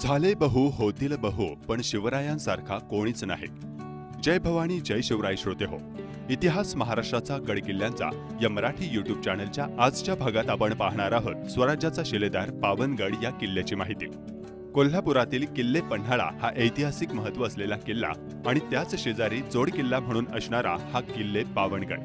झाले बहु होतील बहु पण शिवरायांसारखा कोणीच नाही. जय भवानी जय शिवराय श्रोते हो. इतिहास महाराष्ट्राचा गडकिल्ल्यांचा या मराठी युट्यूब चॅनलच्या आजच्या भागात आपण पाहणार आहोत स्वराज्याचा शिलेदार पावनगड या किल्ल्याची माहिती. कोल्हापुरातील किल्ले पन्हाळा हा ऐतिहासिक महत्त्व असलेला किल्ला आणि त्याच शेजारी जोड किल्ला म्हणून असणारा हा किल्ले पावनगड.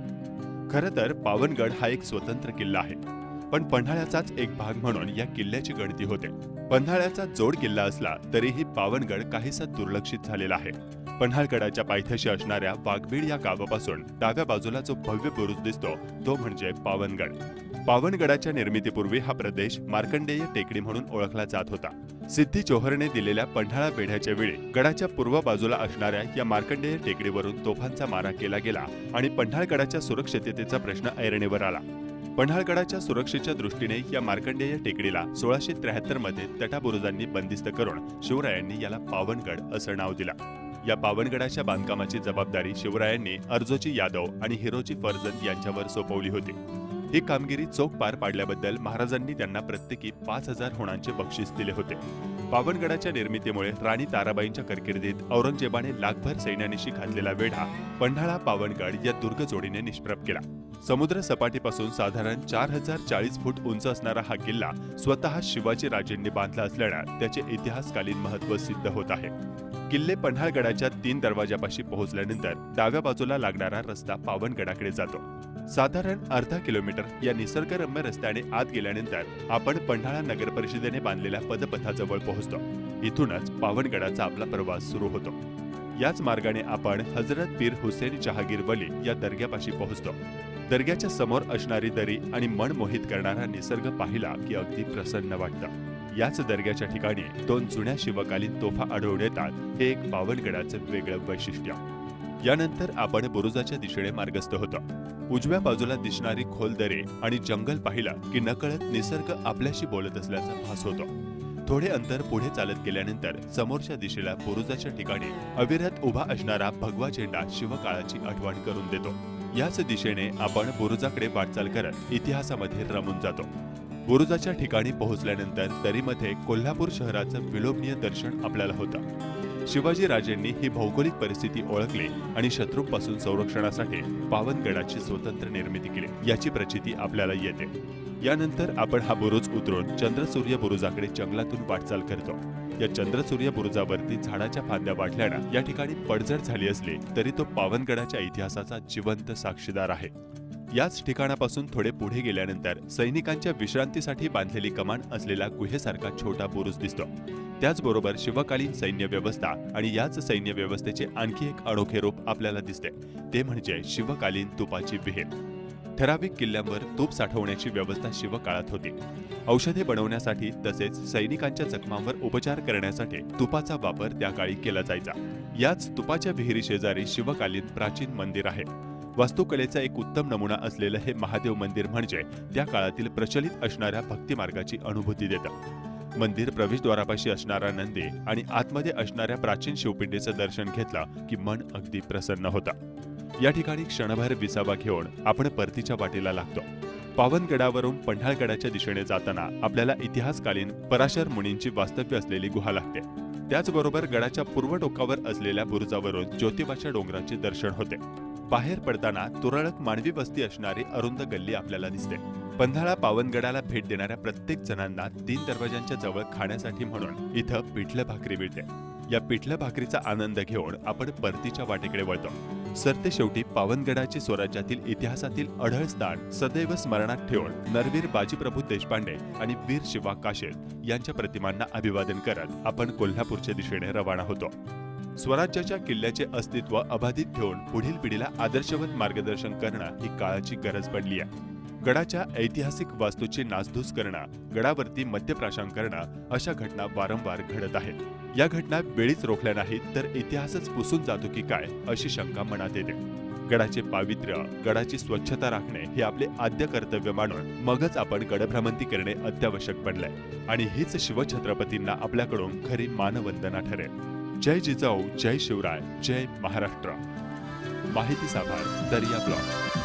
खरं तर पावनगड हा एक स्वतंत्र किल्ला आहे. पण पन्हाळ्याचाच एक भाग म्हणून या किल्ल्याची गणती होते. पन्हाळ्याचा जोड किल्ला असला तरीही पावनगड काहीसा दुर्लक्षित झालेला आहे. पन्हाळगडाच्या पायथ्याशी असणाऱ्या वाघबीड या गावापासून डाव्या बाजूला जो भव्य बुरुज दिसतो तो म्हणजे पावनगड. पावनगडाच्या निर्मितीपूर्वी हा प्रदेश मार्कंडेय टेकडी म्हणून ओळखला जात होता. सिद्धी जोहरने दिलेल्या पन्हाळा पेढ्याच्या वेळी गडाच्या पूर्व बाजूला असणाऱ्या या मार्कंडेय टेकडीवरून तोफांचा मारा केला गेला आणि पन्हाळगडाच्या सुरक्षिततेचा प्रश्न ऐरणीवर आला. पन्हाळगडाच्या सुरक्षेच्या दृष्टीने या मार्कंडेय टेकडीला सोळाशे त्र्याहत्तरमध्ये तटाबुरुजांनी बंदिस्त करून शिवरायांनी याला पावनगड असं नाव दिला. या पावनगडाच्या बांधकामाची जबाबदारी शिवरायांनी अर्जोजी यादव आणि हिरोजी फर्जंद यांच्यावर सोपवली होती. ही कामगिरी चोख पार पाडल्याबद्दल महाराजांनी त्यांना प्रत्येकी पाच हजार होणांचे बक्षीस दिले होते. पावनगडाच्या निर्मितीमुळे राणी ताराबाईंच्या कारकिर्दीत औरंगजेबाने लाखभर सैन्यानिशी घातलेला वेढा पन्हाळा पावनगड या दुर्गजोडीने निष्प्रभ केला. समुद्र सपाटीपासून साधारण चार हजार चाळीस फूट उंच असणारा हा किल्ला स्वतः शिवाजी राजेंनी बांधला असल्याने त्याचे इतिहासकालीन महत्त्व सिद्ध होत आहे. किल्ले पन्हाळगडाच्या तीन दरवाजापाशी पोहोचल्यानंतर डाव्या बाजूला लागणारा रस्ता पावनगडाकडे जातो. साधारण अर्धा किलोमीटर या निसर्गरम्य रस्त्याने आत गेल्यानंतर आपण पन्हाळा नगर परिषदेने बांधलेल्या पदपथाजवळ पोहोचतो. इथूनच पावनगडाचा आपला प्रवास सुरू होतो. याच मार्गाने आपण हजरत पीर हुसेन जहागीर वली या दर्ग्यापाशी पोहोचतो. दर्ग्याच्या समोर असणारी दरी आणि मन मोहित करणारा निसर्ग पाहिला की अगदी प्रसन्न वाटतं. याच दर्ग्याच्या ठिकाणी दोन जुन्या शिवकालीन तोफा आढळून येतात हे एक पावनगडाचं वेगळं वैशिष्ट्य. यानंतर आपण बुरुजाच्या दिशेने मार्गस्थ होतो. उजव्या बाजूला दिसणारी खोल दरे आणि जंगल पाहिलं की नकळत निसर्ग आपल्याशी बोलत असल्याचा भास होतो. थोडे अंतर पुढे चालत गेल्यानंतर समोरच्या दिशेला बुरुजाच्या ठिकाणी अविरत उभा असणारा भगवा झेंडा शिवकाळाची आठवण करून देतो. याच दिशेने आपण बुरुजाकडे वाटचाल करत इतिहासामध्ये रमून जातो. बुरुजाच्या ठिकाणी पोहोचल्यानंतर तरीमध्ये कोल्हापूर शहराचं विलोभनीय दर्शन आपल्याला होतं. शिवाजी राजेंनी ही भौगोलिक परिस्थिती ओळखली आणि शत्रूपासून संरक्षणासाठी पावनगडाची स्वतंत्र निर्मिती केली याची प्रचिती आपल्याला येते. यानंतर आपण हा बुरुज उतरून चंद्रसूर्य बुरुजाकडे जंगलातून वाटचाल करतो. या चंद्रसूर्य बुरुजावरती झाडाच्या फांद्या वाढल्यानं या ठिकाणी पडझड झाली असली तरी तो पावनगडाच्या इतिहासाचा जिवंत साक्षीदार आहे. याच ठिकाणापासून थोडे पुढे गेल्यानंतर सैनिकांच्या विश्रांतीसाठी बांधलेली कमान असलेला गुहेसारखा छोटा बुरुज दिसतो. त्याचबरोबर शिवकालीन सैन्य व्यवस्था आणि याच सैन्य व्यवस्थेचे आणखी एक अनोखे रूप आपल्याला दिसते. ते म्हणजे शिवकालीन तुपाची विहीर. ठराविक किल्ल्यांवर तूप साठवण्याची व्यवस्था शिवकाळात होती. औषधे बनवण्यासाठी तसेच सैनिकांच्या जखमांवर उपचार करण्यासाठी तुपाचा वापर त्या काळी केला जायचा. याच तुपाच्या विहिरी शेजारी शिवकालीन प्राचीन मंदिर आहे. वास्तुकलेचा एक उत्तम नमुना असलेलं हे महादेव मंदिर म्हणजे त्या काळातील प्रचलित असणाऱ्या भक्तिमार्गाची अनुभूती देतं. मंदिर प्रवेशद्वारापाशी असणारा नंदी आणि आतमध्ये असणाऱ्या प्राचीन शिवपिंडीचं दर्शन घेतलं की मन अगदी प्रसन्न होतं. या ठिकाणी क्षणभर विसावा घेऊन आपण परतीच्या वाटेला लागतो. पावनगडावरून पंढाळगडाच्या दिशेने जाताना आपल्याला इतिहासकालीन पराशर मुनींची वास्तव्य असलेली गुहा लागते. त्याचबरोबर गडाच्या पूर्व टोकावर असलेल्या बुरुजावरून ज्योतिबाच्या डोंगराचे दर्शन होते. बाहेर पडताना तुरळक मानवी वस्ती असणारी अरुंद गल्ली आपल्याला दिसते. पंधाळा पावनगडाला भेट देणाऱ्या प्रत्येक जणांना तीन दरवाजांच्या जवळ खाण्यासाठी म्हणून इथं पिठलं भाकरी मिळते. या पिठल्या भाकरीचा आनंद घेऊन आपण परतीच्या वाटेकडे वळतो. सरते शेवटी पावनगडाचे स्वराज्यातील इतिहासातील अढळ स्थान सदैव स्मरणात ठेवून नरवीर बाजीप्रभू देशपांडे आणि वीर शिवा काशेत यांच्या प्रतिमांना अभिवादन करत आपण कोल्हापूरच्या दिशेने रवाना होतो. स्वराज्याच्या किल्ल्याचे अस्तित्व अबाधित ठेवून पुढील पिढीला आदर्शवत मार्गदर्शन करणं ही काळाची गरज पडली आहे. गडाच्या ऐतिहासिक वास्तूची नासधूस करणं गडावरती मद्यप्राशन करणं अशा घटना वारंवार घडत आहेत. या घटना वेळीच रोखल्या नाहीत तर इतिहासच पुसून जातो की काय अशी शंका मनात येते. गडाचे पावित्र्य गडाची स्वच्छता राखणे हे आपले आद्य कर्तव्य मानून मगच आपण गडभ्रमंती करणे अत्यावश्यक बनलंय. आणि हीच शिवछत्रपतींना आपल्याकडून खरी मानवंदना ठरेल. जय जिजाऊ जय शिवराय जय महाराष्ट्र. माहिती साभार दर्या ब्लॉग